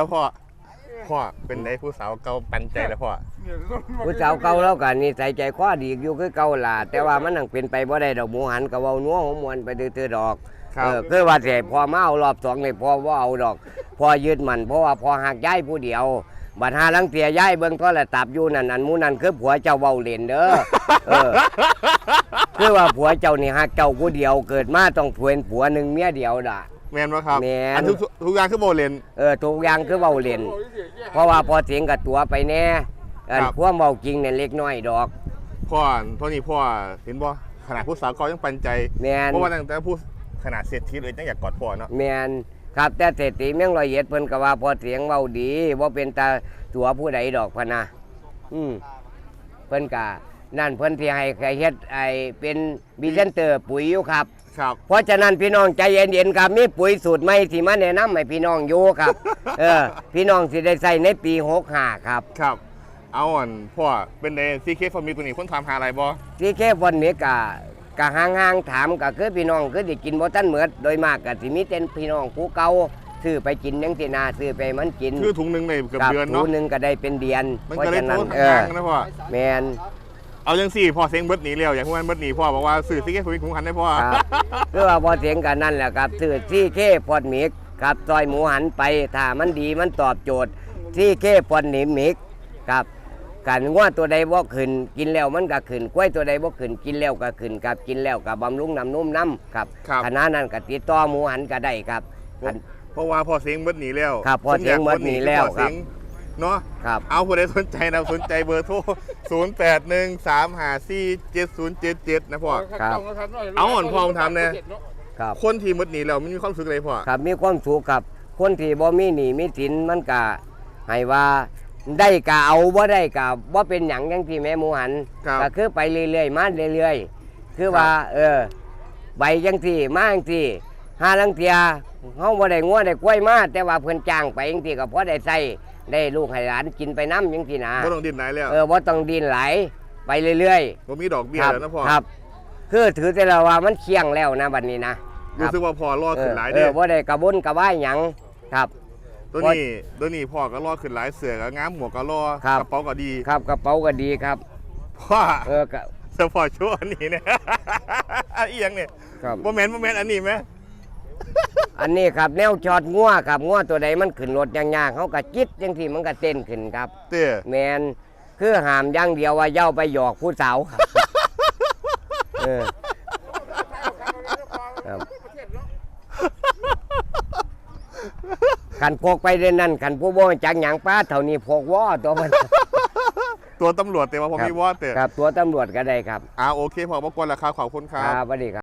แล้วพ่อ พ่อเป็นไดผู้สาวเก่าปันใจแล้วพ่อ ผู้สาวเก่าแล้วกันนี่ใส่ใจคว้าดีอยู่คือเก่าล่ะแต่ว่ามันนังเป็นไปบ่ได้ดอกหมูหันกับเว้านัวหัวมวนไปตื้อๆดอกครับ เออคือว่าสิให้พอมาเอารอบสองนี่พอว่าเอาดอก พอยึดมันเพราะว่าพอหักย้ายผู้เดียวบัดหาลังเตียย้ายเบิ่งโทรศัพท์อยู่นั่นอันหมูนั่นคือผัวเจ้าเว้าเล่นเด้อเออ คือว่าผัวเจ้านี่หักเจ้าผู้เดียวเกิดมาต้องผัวผัวหนึ่งเมียเดียวด่ะ แมนวะครับแม่น อันทุกทุกอย่างคือโบเลน เออทุกอย่างคือเว้าเล่น เพราะว่าพอเสียงกับตัวไปแน่อันครับพวกเว้าจริงเนี่ยเล็กน้อยดอก พ่อพ่อนี่พ่อเห็นบ่ขนาดผู้สาวเก่ายังปันใจแมนเพราะว่าตั้งแต่ผู้ขนาดเศรษฐีเลยยังอยากกอดพ่อเนาะแมนครับแต่เศรษฐีเมืองร้อยเอ็ดเพิ่นก็ว่าพอเสียงเว้าดีว่าเป็นตาตัวผู้ใดดอกพะนะอืมเพิ่นก็นั่นเพิ่นที่ให้ใครเฮ็ดไอเป็นบิเซนเตอร์ปุ๋ยอยู่ครับ ครับ เพราะฉะนั้นพี่น้องใจเย็นๆครับมีปุ๋ยสูตรใหม่ที่มาแนะนำให้พี่น้องอยู่ครับ เออ พี่น้องสิได้ใส่ในปี65ครับ ครับ เอาอ่อนพ่อเป็นในซีเคฟอร์มีตัวนี้คนทำหาอะไรบ่ที่แค่วันนี้กะกะห่างๆถามก็คือพี่น้องคือสิกินบ่ทันเหมือดโดยมากก็สิมีแต่พี่น้องผู้เก่าซื้อไปกินจังซี่นาซื้อไปให้มันกินคือถุงหนึ่งในเกือบครับเดือนถุเนาะงหนึงก็ได้เป็นเดือนมันเพราะก็เลยฉะโทนั้นษเอทาองนะพ่อแมน เอาจังสี่พ่อเซ็งเบิร์ดหนีแล้วอย่างพวกมันเบิร์ดหนีพ่อบอกว่าสื่อซีเคฟอร์มีคุ้มคันได้พ่อครับคือว่าพอเสียงกันนั่นแหละครับซื้อที่เคพอดหมิกครับซอยหมูหันไปถ้ามันดีมันตอบโจทย์ที่เคพอดหนิมหมิกครับกันว่าตัวใดบ่ขึ้นกินแล้วมันก็ขึ้นกล้วยตัวใดบ่ขึ้นกินแล้วก็ขึ้นครับกินแล้วก็บำรุงน้ำนุ่มน้ำครับครับขณะนั้นก็ติดต่อหมูหันก็ได้ครับคันเพราะว่าพ่อเซ็งเบิร์ดหนีแล้วครับพ่อเซ็งเบิดหนีแล้วพ่อเซ็ง เนาะครับ เอาผู้ใดสนใจนะสนใจเบอร์โทร 0 8 1 3 5 4 7 0 7 7 นะพ่อ ครับ เอาอ่อนพอผมทำเนี่ยครับ คนที่มดหนีแล้วมันมีความสุขเลยพ่อ ครับ มีความสุขครับ คนที่บ่มีหนี้มีสินมันก็ให้ว่าได้ก็เอาบ่ได้ก็บ่เป็นหยังจังที่แม่หมูหันครับก็คือไปเรื่อยๆมาเรื่อยๆ คือว่า เออใบจังที่มาจังที่หาลังเทียเฮาบ่ได้งัวได้กล้วยมาแต่ว่าเพิ่นจ้างไปจังที่ก็พอได้ใส่ ได้ลูกให้หลานกินไปน้ำจังที่นะบ่ต้องดิ้นไหนแล้วเออบ่ต้องดินไหลายไปเรื่อยบ่มีดอกๆเบี้ยครัแล้วนะพ่อครับ คือถือแต่ละว่ามันเคียงแล้วนะบัดนี้นะครู้รับสึกว่าพ่อรอดเอขึ้อนหลายเอเด้อบ่ได้กระบนกระว่ายหยังครับ ตัวนี้ตัวนี้พ่อก็รอดขึ้นหลายเสือก็ง้ามหมวกก็รอครับ กระเป๋าก็ดีครับกระเป๋าก็ดีครับ พ่อเออก็สปอร์ตชัวอันนี้เนี่ย อีหยังเนี่ยครับ บ่แม่นบ่แม่นอันนี้ไหม อันนี้ครับแนวจอดงัวครับงัวตัวใดมันขึ้นรถยากๆเขาก็จิตจังที่มันก็เต้นขึ้นครับเตี้ยแมนคือหามอย่างเดียวว่าเย้าไปหยอกผู้สาวครับเออครับขันพกไปเด่นนั่นขันผู้บ่จักหยังป้าเท่านี้พกว่อตัวมัน ตัวตำรวจแต่ว่าผมครับ มีวอดเตี้ยครับตัวตำรวจก็ได้ครับ อ่าโอเคพอบ่กวนราคาขอบคุณคครัรับบสวัสดีครับ